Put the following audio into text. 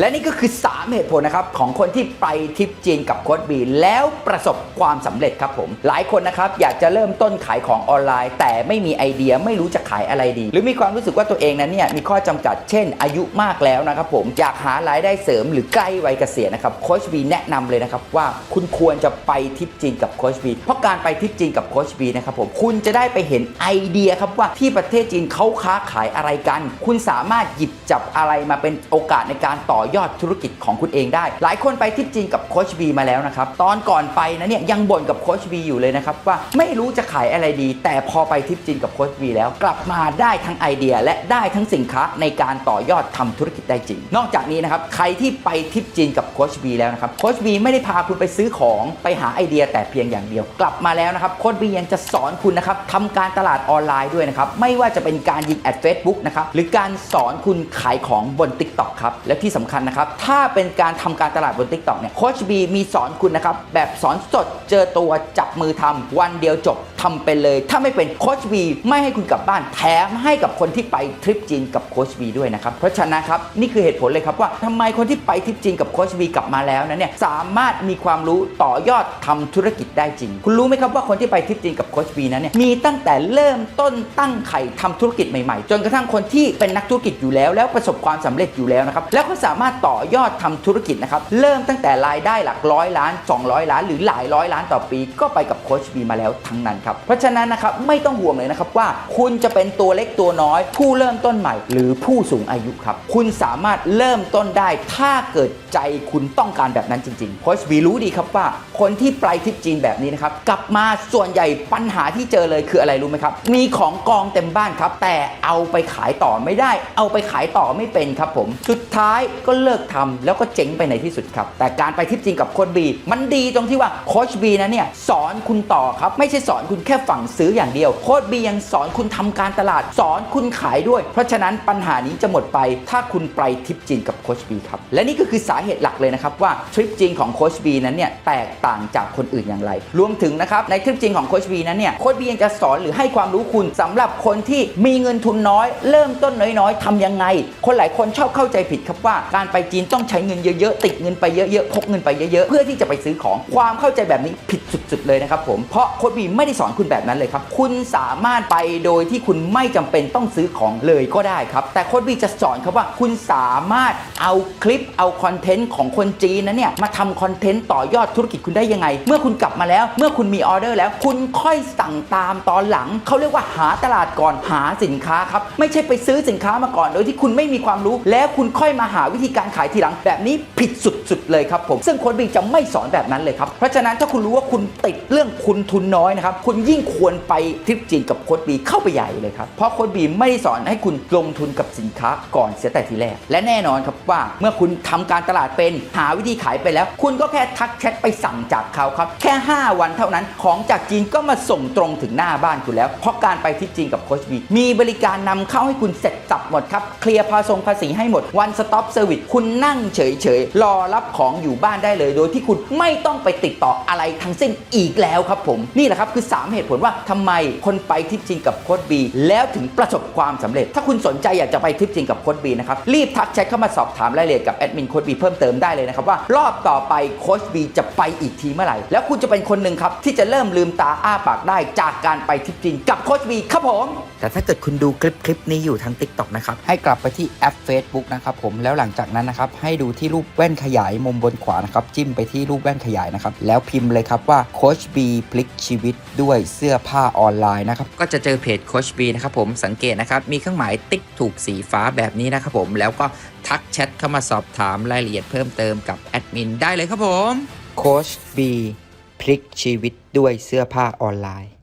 และนี่ก็คือ 3 เหตุผลนะครับของคนที่ไปทริปจีนกับโค้ดบีแล้วประสบความสำเร็จครับผม หลายคนนะครับอยากจะเริ่มต้นขายของออนไลน์ แต่ไม่มีไอเดียไม่รู้จะขายอะไรดี หรือมีความรู้สึกว่าตัวเองนั้นเนี่ยมีข้อจำกัดเช่น อายุมากแล้วนะครับผมอยากหารายได้เสริมหรือใกล้วัยเกษียณนะครับโค้ชบีแนะนำเลยนะครับว่าคุณควรจะไปทริปจีนกับโค้ชบีเพราะการไปทริปจีนกับโค้ชบีนะครับผมคุณจะได้ไปเห็นไอเดียครับว่าที่ประเทศจีนเขาค้าขายอะไรกัน คุณสามารถหยิบจับอะไรมาเป็นโอกาสในการต่อยอดธุรกิจของคุณเองได้ หลายคนไปทริปจีนกับโค้ชบีมาแล้วนะครับ ตอนก่อนไปนะเนี่ยยังบ่นกับโค้ชบีอยู่เลยนะครับว่าไม่รู้จะขายอะไรดี แต่พอไปทริปจีนกับโค้ชบีแล้ว กลับมาได้ทั้งไอเดียและได้ทั้งสินค้าในการต่อยอดทำธุรกิจได้จริง นอกจากนี้นะครับใครที่ไปทริปจีนกับโค้ชบีแล้วนะครับโค้ชบีไม่ได้พาคุณไปซื้อของไปหาไอเดียแต่เพียงอย่างเดียว กลับมาแล้วนะครับโค้ชบียังจะสอนคุณนะครับทำการตลาดออนไลน์ด้วยนะครับไม่ว่าจะเป็นการยิงแอดเฟซบุ๊กนะครับหรือการสอนคุณขายของบน Tik t o k ครับและที่สำคัญนะครับ ถ้าเป็นการทำการตลาดบน Tik t o k เนี่ยโคชบีมีสอนคุณนะครับ แบบสอนสดเจอตัวจับมือทำวันเดียวจบทำไปเลย ถ้าไม่เป็นโคชบีไม่ให้คุณกลับบ้านแถมให้กับคนที่ไปทริปจีนกับโคชบีด้วยนะครับ เพราะฉะนั้นครับ นี่คือเหตุผลเลยครับว่าทำไมคนที่ไปทริปจีนกับโคชบีกลับมาแล้วนั้นเนี่ยสามารถมีความรู้ต่อยอดทำธุรกิจได้จริง คุณรู้ไหมครับว่าคนที่ไปทริปจีนกับโคชบีนั้นเนี่ยมีตั้งแต่เริ่มต้นตั้งไข่ทำธุรกิจใหม่ๆ จนกระทั่งคนที่เป็นนักธุรกิจอยู่แล้ว แล้วประสบความสำเร็จอยู่แล้วนะครับแล้วก็สามารถต่อยอดทำธุรกิจนะครับเริ่มตั้งแต่รายได้หลักร้อยล้าน 200 ล้าน หรือหลายร้อยล้านต่อปี ก็ไปกับโคชบีมาแล้วทั้งนั้นครับเพราะฉะนั้นนะครับไม่ต้องห่วงเลยนะครับว่าคุณจะเป็นตัวเล็กตัวน้อย ผู้เริ่มต้นใหม่ หรือผู้สูงอายุครับ คุณสามารถเริ่มต้นได้ ถ้าเกิดใจคุณต้องการแบบนั้นจริงๆโค้ชบีรู้ดีครับว่า คนที่ไปทริปจีนแบบนี้นะครับกลับมาส่วนใหญ่ปัญหาที่เจอเลยคืออะไรรู้ไหมครับ มีของกองเต็มบ้านครับ แต่เอาไปขายต่อไม่ได้ เอาไปขายต่อไม่เป็นครับผม สุดท้ายก็เลิกทำแล้วก็เจ๊งไปในที่สุดครับ แต่การไปทริปจีนกับโค้ชบีมันดีตรงที่ว่าโค้ชบีนะเนี่ยสอนคุณต่อครับไม่ใช่สอนคุณคุณแค่ฝั่งซื้ออย่างเดียว โค้ชบียังสอนคุณทำการตลาด สอนคุณขายด้วย เพราะฉะนั้นปัญหานี้จะหมดไป ถ้าคุณไปทริปจีนกับโค้ชบีครับ และนี่ก็คือสาเหตุหลักเลยนะครับว่าทริปจีนของโค้ชบีนั้นเนี่ยแตกต่างจากคนอื่นอย่างไร รวมถึงนะครับในทริปจีนของโค้ชบีนั้นเนี่ยโค้ชบียังจะสอนหรือให้ความรู้คุณสำหรับคนที่มีเงินทุนน้อย เริ่มต้นน้อยๆทำยังไง คนหลายคนชอบเข้าใจผิดครับว่า การไปจีนต้องใช้เงินเยอะๆติดเงินไปเยอะๆพกเงินไปเยอะๆเพื่อที่จะไปซื้อของความเข้าใจแบบนี้ผิดสุดๆเลยนะครับผมเพราะโค้ชบีไม่ได้สอนคุณแบบนั้นเลยครับ คุณสามารถไปโดยที่คุณไม่จำเป็นต้องซื้อของเลยก็ได้ครับ แต่โค้ชบีจะสอนครับว่าคุณสามารถเอาคลิปเอาคอนเทนต์ของคนจีนนั้นเนี่ยมาทำคอนเทนต์ต่อยอดธุรกิจคุณได้ยังไง เมื่อคุณกลับมาแล้ว เมื่อคุณมีออเดอร์แล้ว คุณค่อยสั่งตามตอนหลัง เขาเรียกว่าหาตลาดก่อนหาสินค้าครับ ไม่ใช่ไปซื้อสินค้ามาก่อน โดยที่คุณไม่มีความรู้ แล้วคุณค่อยมาหาวิธีการขายทีหลัง แบบนี้ผิดสุดๆเลยครับผม ซึ่งโค้ชบีจะไม่สอนแบบนั้นเลยครับ เพราะฉะนั้นถ้าคุณรู้ว่าคุณติดเรื่องคุณทุนน้อยนะครับคุณยิ่งควรไปทริปจีนกับโค้ชบีเข้าไปใหญ่เลยครับ เพราะโค้ชบีไม่สอนให้คุณลงทุนกับสินค้าก่อนเสียแต่ทีแรก และแน่นอนครับว่าเมื่อคุณทำการตลาดเป็นหาวิธีขายไปแล้ว คุณก็แค่ทักแชทไปสั่งจากเขาครับ แค่ 5 วันเท่านั้นของจากจีนก็มาส่งตรงถึงหน้าบ้านคุณแล้ว เพราะการไปที่จีนกับโค้ชบีมีบริการนำเข้าให้คุณเสร็จสับหมดครับเคลียร์ภาษงภาษีให้หมด one stop service คุณนั่งเฉยๆรอรับของอยู่บ้านได้เลย โดยที่คุณไม่ต้องไปติดต่ออะไรทั้งสิ้นอีกแล้วครับผมนี่แหละครับคือ3เหตุผลว่าทำไมคนไปทริปจีนกับโค้ชบีแล้วถึงประสบความสำเร็จ ถ้าคุณสนใจอยากจะไปทริปจีนกับโค้ชบีนะครับรีบทักแชทเข้ามาสอบถามรายละเอียดกับแอดมินโค้ชบีเพิ่มเติมได้เลยนะครับว่ารอบต่อไปโค้ชบีจะไปอีกทีเมื่อไหร่ แล้วคุณจะเป็นคนหนึ่งครับที่จะเริ่มลืมตาอ้าปากได้จากการไปทริปจีนกับโค้ชบีครับผมแต่ถ้าเกิดคุณดูคลิปคลิปนี้อยู่ทาง TikTok นะครับให้กลับไปที่แอป Facebook นะครับผมแล้วหลังจากนั้นนะครับให้ดูที่รูปแว่นขยายมุมบนขวานะครับจิ้มไปที่รูปแว่นขยายนะครับแล้วพิมพ์เลยครับว่าโค้ชบีพลิกชีวิตด้วยเสื้อผ้าออนไลน์นะครับก็จะเจอเพจโค้ชบีนะครับผมสังเกตนะครับมีเครื่องหมายติ๊กถูกสีฟ้าแบบนี้นะครับผมแล้วก็ทักแชทเข้ามาสอบถามรายละเอียดเพิ่มเติมกับแอดมินได้เลยครับผมโค้ชบีพลิกชีวิตด้วยเสื้อผ้าออนไลน์